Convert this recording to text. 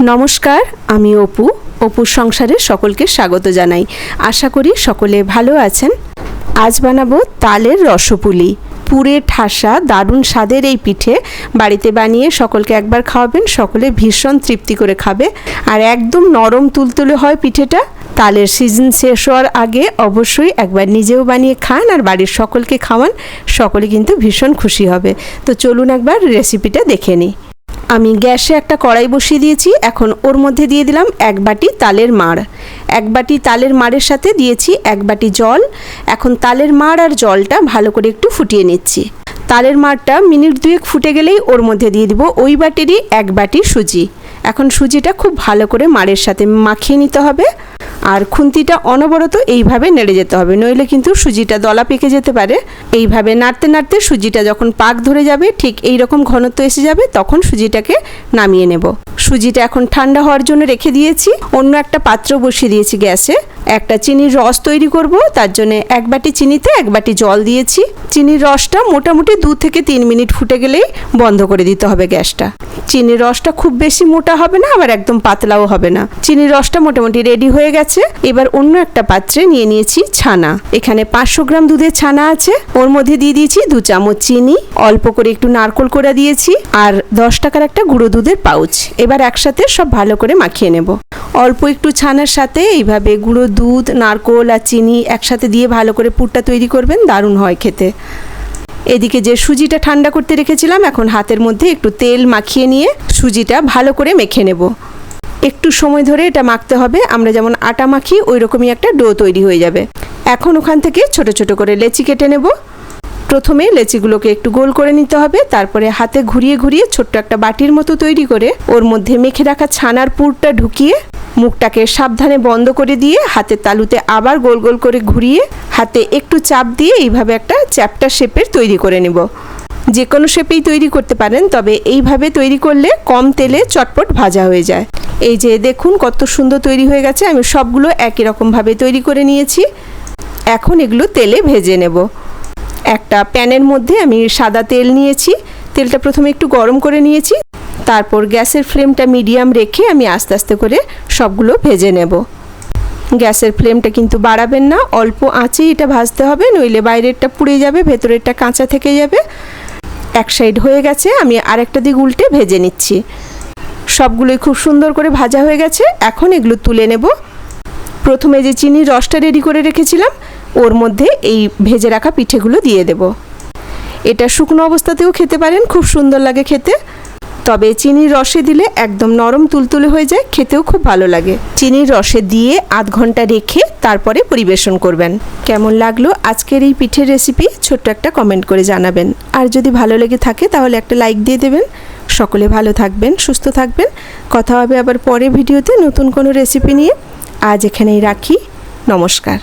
নমস্কার, আমি অপু। অপুর সংসারে সকলকে স্বাগত জানাই। আশা করি সকলে ভালো আছেন। আজ বানাবো তালের রসপুলি। পুরে ঠাসা দারুণ স্বাদের এই পিঠে। বাড়িতে বানিয়ে সকলকে একবার খাওয়াবেন, সকলে ভীষণ তৃপ্তি করে খাবে। আর একদম নরম তুলতুলে হয় পিঠেটা। তালের সিজন শেষ হওয়ার আগে অবশ্যই একবার নিজেও বানিয়ে খান আর বাড়ির সকলকে খাওয়ান। সকলে কিন্তু ভীষণ খুশি হবে। তো চলুন একবার রেসিপিটা দেখে নিই। আমি গ্যাসে একটা কড়াই বসিয়ে দিয়েছি, এখন ওর মধ্যে দিয়ে দিলাম এক বাটি তালের মাড়। এক বাটি তালের মাড়ের সাথে দিয়েছি এক বাটি জল। এখন তালের মাড় আর জলটা ভালো করে একটু ফুটিয়ে নিচ্ছি। তালের মাড়টা মিনিট দুয়েক ফুটে গেলেই ওর মধ্যে দিয়ে দিব ওই বাটিরই এক বাটি সুজি। এখন সুজিটা খুব ভালো করে মাড়ের সাথে মাখিয়ে নিতে হবে। আর খুন্তিটা অনবরত এইভাবে নেড়ে যেতে হবে, নইলে কিন্তু সুজিটা দলা পেকে যেতে পারে। এইভাবে নাড়তে নাড়তে সুজিটা যখন পাক ধরে যাবে, ঠিক এই রকম ঘনত্ব এসে যাবে, তখন সুজিটাকে নামিয়ে নেব। সুজিটা এখন ঠান্ডা হওয়ার জন্য রেখে দিয়েছি, অন্য একটা পাত্র বসিয়ে দিয়েছি গ্যাসে। একটা চিনির রস তৈরি করব, তার জন্য এক বাটি চিনিতে এক বাটি জল দিয়েছি। চিনির রসটা মোটামুটি দু থেকে তিন মিনিট ফুটে গেলেই বন্ধ করে দিতে হবে গ্যাসটা। চিনির রসটা খুব বেশি মোটা হবে না, আবার একদম পাতলাও হবে না। চিনির রসটা মোটামুটি রেডি হয়ে গেছে। এবার অন্য একটা পাত্রে নিয়ে নিয়েছি ছানা। এখানে পাঁচশো গ্রাম দুধের ছানা আছে। ওর মধ্যে দিয়ে দিয়েছি দু চামচ চিনি। অল্প করে একটু নারকোল করে দিয়েছি। আর দশ টাকার একটা গুঁড়ো দুধের পাউচ। এবার একসাথে সব ভালো করে মাখিয়ে নেব। অল্প একটু ছানার সাথে এইভাবে গুঁড়ো দুধ, নারকোল আর চিনি একসাথে দিয়ে ভালো করে পুরটা তৈরি করবেন, দারুণ হয় খেতে। এদিকে যে সুজিটা ঠান্ডা করতে রেখেছিলাম, এখন হাতের মধ্যে একটু তেল মাখিয়ে নিয়ে সুজিটা ভালো করে মেখে নেব। একটু সময় ধরে এটা মাখতে হবে, আমরা যেমন আটা মাখি ওই রকমই একটা ডো তৈরি হয়ে যাবে। এখন ওখান থেকে ছোট ছোট করে লেচি কেটে নেব। প্রথমে লেচিগুলোকে একটু গোল করে নিতে হবে, তারপরে হাতে ঘুরিয়ে ঘুরিয়ে ছোট্ট একটা বাটির মতো তৈরি করে ওর মধ্যে মেখে রাখা ছানার পুরটা ঢুকিয়ে মুখটাকে সাবধানে বন্ধ করে দিয়ে হাতের তালুতে আবার গোল গোল করে ঘুরিয়ে হাতে একটু চাপ দিয়ে এইভাবে একটা চ্যাপটা শেপের তৈরি করে নেব। যে কোনো শেপেই তৈরি করতে পারেন, তবে এইভাবে তৈরি করলে কম তেলে চটপট ভাজা হয়ে যায়। এই যে দেখুন কত সুন্দর তৈরি হয়ে গেছে, আমি সবগুলো একই রকমভাবে তৈরি করে নিয়েছি। এখন এগুলো তেলে ভেজে নেব। একটা প্যানের মধ্যে আমি সাদা তেল নিয়েছি। তেলটা প্রথমে একটু গরম করে নিয়েছি। তারপর গ্যাসের ফ্লেমটা মিডিয়াম রেখে আমি আস্তে আস্তে করে সবগুলো ভেজে নেব। গ্যাসের ফ্লেমটা কিন্তু বাড়াবেন না, অল্প আঁচেই এটা ভাজতে হবে, নইলে বাইরেরটা পুড়ে যাবে, ভেতরেরটা কাঁচা থেকে যাবে। এক সাইড হয়ে গেছে, আমি আরেকটা দিক উল্টে ভেজে নিচ্ছি। সবগুলোই খুব সুন্দর করে ভাজা হয়ে গেছে, এখন এগুলো তুলে নেব। প্রথমে যে চিনির রসটা রেডি করে রেখেছিলাম, ওর মধ্যে এই ভেজে রাখা পিঠেগুলো দিয়ে দেব। এটা শুকনো অবস্থাতেও খেতে পারেন, খুব সুন্দর লাগে খেতে। তবে চিনির রসে দিলে একদম নরম তুলতুলে হয়ে যায়, খেতেও খুব ভালো লাগে। চিনির রসে দিয়ে আধ ঘণ্টা রেখে তারপরে পরিবেশন করবেন। কেমন লাগল আজকের এই পিঠের রেসিপি ছোট্ট একটা কমেন্ট করে জানাবেন। আর যদি ভালো লেগে থাকে তাহলে একটা লাইক দিয়ে দেবেন। সকলে ভালো থাকবেন, সুস্থ থাকবেন। কথা হবে আবার পরে ভিডিওতে নতুন কোনো রেসিপি নিয়ে। আজ এখানেই রাখি। নমস্কার।